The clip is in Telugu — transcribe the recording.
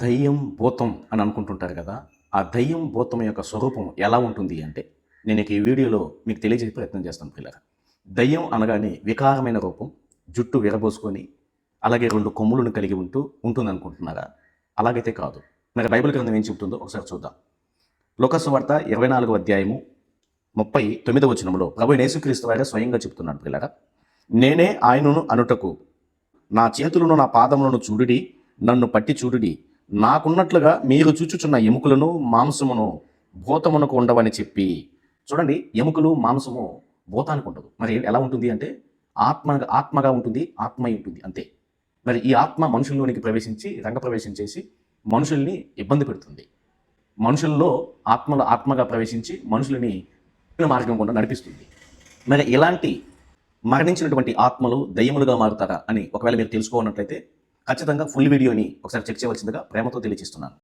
దయ్యం భూతం అని అనుకుంటుంటారు కదా ఆ దయ్యం భూతం యొక్క స్వరూపం ఎలా ఉంటుంది అంటే నేను ఈ వీడియోలో మీకు తెలియజేసే ప్రయత్నం చేస్తాను పిల్లగా దయ్యం అనగానే వికారమైన రూపం జుట్టు విరబోసుకొని అలాగే రెండు కొమ్ములను కలిగి ఉంటూ ఉంటుంది అనుకుంటున్నారా అలాగైతే కాదు. మరి బైబిల్ గ్రంథం ఏం చెబుతుందో ఒకసారి చూద్దాం. లోకస్ వార్త ఇరవై నాలుగో అధ్యాయము ముప్పై తొమ్మిదవ వచనంలో ప్రభు యేసుక్రీస్తు వారే స్వయంగా చెప్తున్నాడు పిల్లగా నేనే ఆయనను అనుటకు నా చేతులను నా పాదములను చూడుడి నన్ను పట్టి చూడుడి నాకున్నట్లుగా మీరు చూచుచున్న ఎముకలను మాంసమును భూతమునకు ఉండవని చెప్పి. చూడండి ఎముకలు మాంసము భూతానికి ఉండదు. మరి ఎలా ఉంటుంది అంటే ఆత్మ ఆత్మగా ఉంటుంది ఆత్మై ఉంటుంది అంతే. మరి ఈ ఆత్మ మనుషుల్లోనికి ప్రవేశించి రంగప్రవేశం చేసి మనుషుల్ని ఇబ్బంది పెడుతుంది. మనుషుల్లో ఆత్మల ఆత్మగా ప్రవేశించి మనుషులని మార్గం గుండా నడిపిస్తుంది. మరి ఇలాంటి మరణించినటువంటి ఆత్మలు దయ్యములుగా మారుతారా అని ఒకవేళ మీరు తెలుసుకోనట్లయితే ఖచ్చితంగా ఫుల్ వీడియోని ఒకసారి చెక్ చేయవలసిందిగా ప్రేమతో తెలియజేస్తున్నాను.